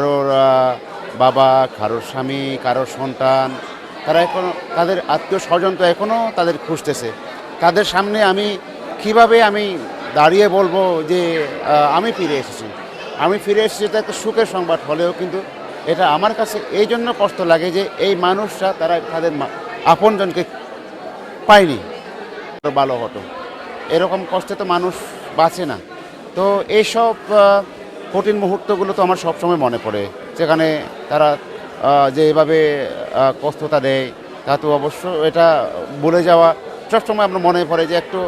কারোর বাবা কারোর স্বামী কারোর সন্তান, তারা এখনও তাদের আত্মীয় স্বজন তো এখনও তাদের খুঁজতেছে। তাদের সামনে আমি কীভাবে আমি দাঁড়িয়ে বলব যে আমি ফিরে এসেছি। আমি ফিরে এসেছি এটা একটা সুখের সংবাদ হলেও কিন্তু এটা আমার কাছে এই জন্য কষ্ট লাগে যে এই মানুষরা তারা তাদের আপনজনকে পায়নি। ভালো হতো। এরকম কষ্টে তো মানুষ বাঁচে না। তো এইসব কঠিন মুহূর্তগুলো তো আমার সবসময় মনে পড়ে। সেখানে তারা যে এভাবে কষ্টতা দেয়, তা তো অবশ্য এটা বলে যাওয়া সবসময় আমরা মনে পড়ে যে একটু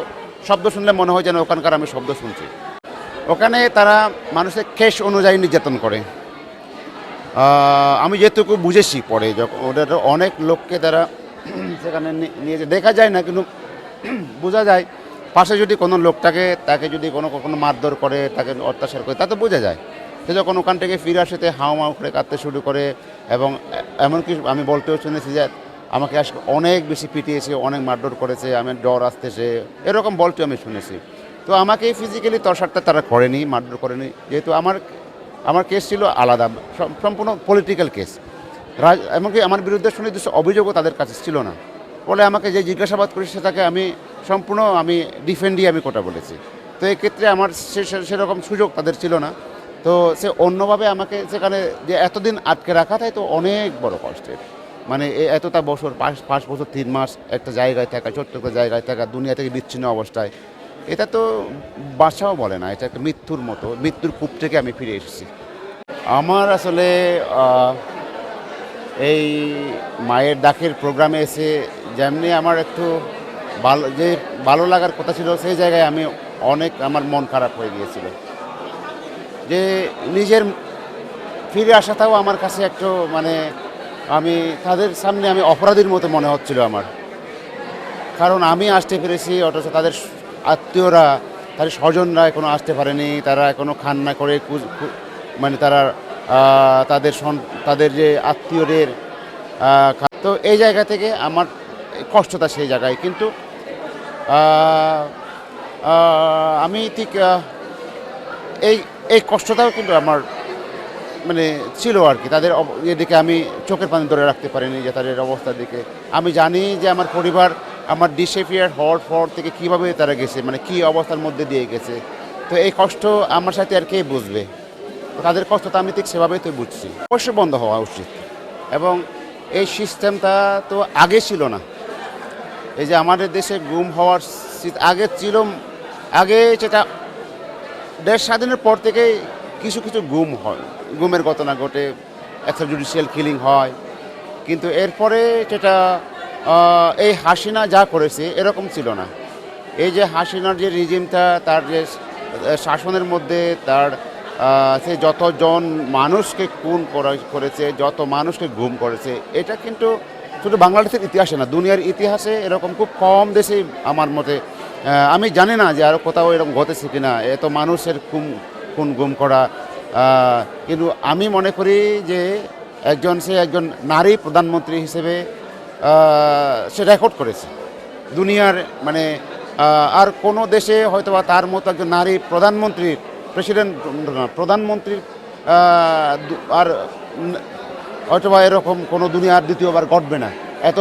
শব্দ শুনলে মনে হয় যেন ওখানকার আমি শব্দ শুনছি। ওখানে তারা মানুষের কেশ অনুযায়ী নির্যাতন করে। আমি যেটুকু বুঝেছি পরে যখন ওদের অনেক লোককে তারা সেখানে নিয়ে দেখা যায় না, কিন্তু বোঝা যায় পাশে যদি কোনো লোকটাকে তাকে যদি কোনো কখনো মারধর করে, তাকে অত্যাচার করে, তা তো বোঝা যায়। সে যখন ওখান থেকে ফিরে আসে তে হাও মাও করে কাঁদতে শুরু করে এবং এমনকি আমি বলতেও শুনেছি যে আমাকে আজকে অনেক বেশি পিটিয়েছে, অনেক মারধর করেছে, আমি ডর আসতেছে, এরকম বলতে আমি শুনেছি। তো আমাকে ফিজিক্যালি তরসারটা তারা করেনি, মারধর করেনি। যেহেতু আমার আমার কেস ছিল আলাদা সম্পূর্ণ পলিটিক্যাল কেস রাজ, এমনকি আমার বিরুদ্ধে সুনির্দিষ্ট অভিযোগও তাদের কাছে ছিল না। বলে আমাকে যে জিজ্ঞাসাবাদ করেছে, সেটাকে আমি সম্পূর্ণ আমি ডিফেন্ডই আমি কথা বলেছি। তো এক্ষেত্রে আমার সেরকম সুযোগ তাদের ছিল না। তো সে অন্যভাবে আমাকে সেখানে যে এতদিন আটকে রাখা তাই তো অনেক বড় কষ্টের। মানে এতটা বছর, পাঁচ পাঁচ বছর, তিন মাস একটা জায়গায় থাকা, ছোট্ট একটা জায়গায় থাকা, দুনিয়া থেকে বিচ্ছিন্ন অবস্থায়, এটা তো বাসাও বলে না, এটা একটা মৃত্যুর মতো, মৃত্যুর কূপ থেকে আমি ফিরে এসেছি। আমার আসলে এই মায়ের ডাকের প্রোগ্রামে এসে যেমনি আমার একটু ভালো যে ভালো লাগার কথা ছিল, সেই জায়গায় আমি অনেক আমার মন খারাপ হয়ে গিয়েছিল। যে নিজের ফিরে আসাটাও আমার কাছে একটু মানে আমি, তাদের সামনে আমি অপরাধীর মতো মনে হচ্ছিল আমার। কারণ আমি আসতে পেরেছি, অথচ তাদের আত্মীয়রা তাদের স্বজনরা এখনও আসতে পারেনি, তারা এখনও খান্না করে মানে তারা তাদের তাদের যে আত্মীয়দের তো এই জায়গা থেকে আমার কষ্টটা সেই জায়গায়। কিন্তু আমি ঠিক এই এই কষ্টটাও কিন্তু আমার মানে ছিল আর কি। তাদের এদিকে আমি চোখের পানি ধরে রাখতে পারিনি যে তাদের অবস্থার দিকে। আমি জানি যে আমার পরিবার আমার ডিসেফিয়ার হওয়ার পর থেকে কীভাবে তারা গেছে মানে কি অবস্থার মধ্যে দিয়ে গেছে। তো এই কষ্ট আমার সাথে আর কে বুঝবে? তাদের কষ্টটা আমি ঠিক সেভাবেই তো বুঝছি। অবশ্যই বন্ধ হওয়া উচিত। এবং এই সিস্টেমটা তো আগে ছিল না। এই যে আমাদের দেশে গুম হওয়ার আগে ছিল আগে যেটা দেশ স্বাধীনের পর থেকেই কিছু কিছু গুম হয়। গুমের ঘটনা ঘটে একটা জুডিশিয়াল কিলিং হয়। কিন্তু এরপরে আহ, এই হাসিনা যা করেছে এরকম ছিল না। এই যে হাসিনার যে রিজিমটা তার যে শাসনের মধ্যে তার সে যতজন মানুষকে খুন করা- করেছে যত মানুষকে গুম করেছে এটা কিন্তু শুধু বাংলাদেশের ইতিহাসে না, দুনিয়ার ইতিহাসে এরকম খুব কম দেশেই আমার মতে আমি জানি না যে আরও কোথাও এরকম ঘটেছে কিনা, এত মানুষের খুন খুন গুম করা কিন্তু আমি মনে করি যে একজন সে একজন নারী প্রধানমন্ত্রী হিসেবে সে রেকর্ড করেছে। দুনিয়ার মানে আর কোনো দেশে হয়তো বা তার মতো একজন নারী প্রধানমন্ত্রীর প্রেসিডেন্ট প্রধানমন্ত্রীর আর উম, হয়তো বা এরকম কোনো দুনিয়ার দ্বিতীয়বার ঘটবে না। এত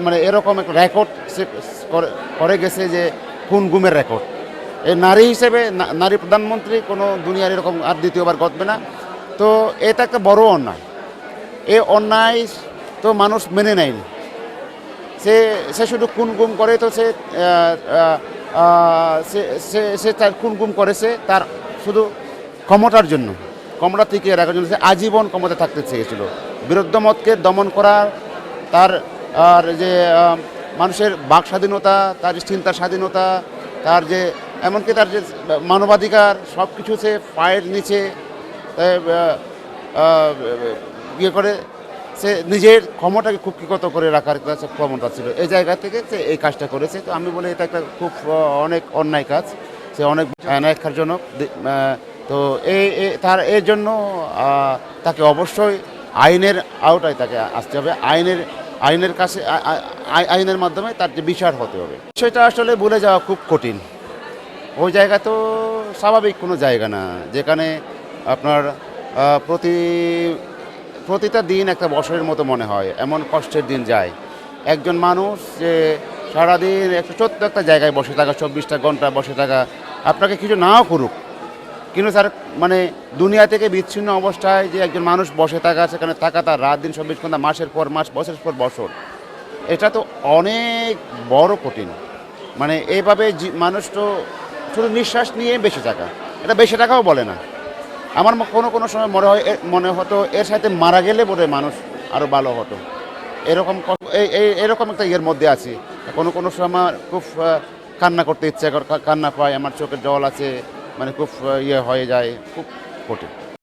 মানে এরকম একটা রেকর্ড করে- গেছে যে খুন গুমের রেকর্ড এই নারী হিসেবে নারী প্রধানমন্ত্রী কোনো দুনিয়ার এরকম আর দ্বিতীয়বার ঘটবে না। তো এটা একটা বড় অন্যায়। এই অন্যায় তো মানুষ মেনে নেয়নি। সে সে শুধু খুন গুম করে তো সে- সে তার খুন গুম করেছে তার শুধু ক্ষমতার জন্য ক্ষমতা টিকিয়ে রাখার জন্য সে আজীবন ক্ষমতা থাকতে চেয়েছিল। বিরুদ্ধ মতকে দমন করার তার, আর যে মানুষের বাক স্বাধীনতা, তার যে চিন্তার স্বাধীনতা, তার যে, এমনকি তার যে মানবাধিকার সব কিছু সে পায়ের নিচে ইয়ে করে, সে নিজের ক্ষমতাকে কুক্ষিগত করে রাখার ক্ষমতা ছিল। এই জায়গা থেকে সে এই কাজটা করেছে। তো আমি বলি, এটা একটা খুব অনেক অন্যায় কাজ। সে অনেক ন্যায়খারজনক দি- তো এই- তার এর জন্য তাকে অবশ্যই আইনের আওতায় তাকে আসতে হবে। আইনের আইনের কাছে আইনের মাধ্যমে তার যে বিচার হতে হবে। সেটা আসলে বলে যাওয়া খুব কঠিন। ওই জায়গা তো স্বাভাবিক কোনো জায়গা না, যেখানে আপনার প্রতি, প্রতিটা দিন একটা বছরের মতো মনে হয়, এমন কষ্টের দিন যায়। একজন মানুষ যে সারাদিন একটা ছোট্ট একটা জায়গায় বসে থাকা, চব্বিশটা ঘণ্টা বসে থাকা, আপনাকে কিছু নাও করুক কিন্তু স্যার মানে দুনিয়া থেকে বিচ্ছিন্ন অবস্থায় যে একজন মানুষ বসে থাকা, সেখানে থাকা তার রাত দিন চব্বিশ ঘণ্টা, মাসের পর মাস, বছরের পর বছর, এটা তো অনেক বড় কঠিন। মানে এইভাবে মানুষ তো শুধু নিঃশ্বাস নিয়ে বেঁচে থাকা, এটা বেঁচে থাকাও বলে না। আমার কোনো কোনো সময় মনে হয় মনে হতো এর সাথে মারা গেলে বোধহয় মানুষ আরও ভালো হতো। এরকম এরকম একটা ইয়ের মধ্যে আছি। কোনো কোনো সময় আমার খুব কান্না করতে ইচ্ছে কান্না পায়, আমার চোখের জল আছে মানে খুব ইয়ে হয়ে যায় খুব কঠিন।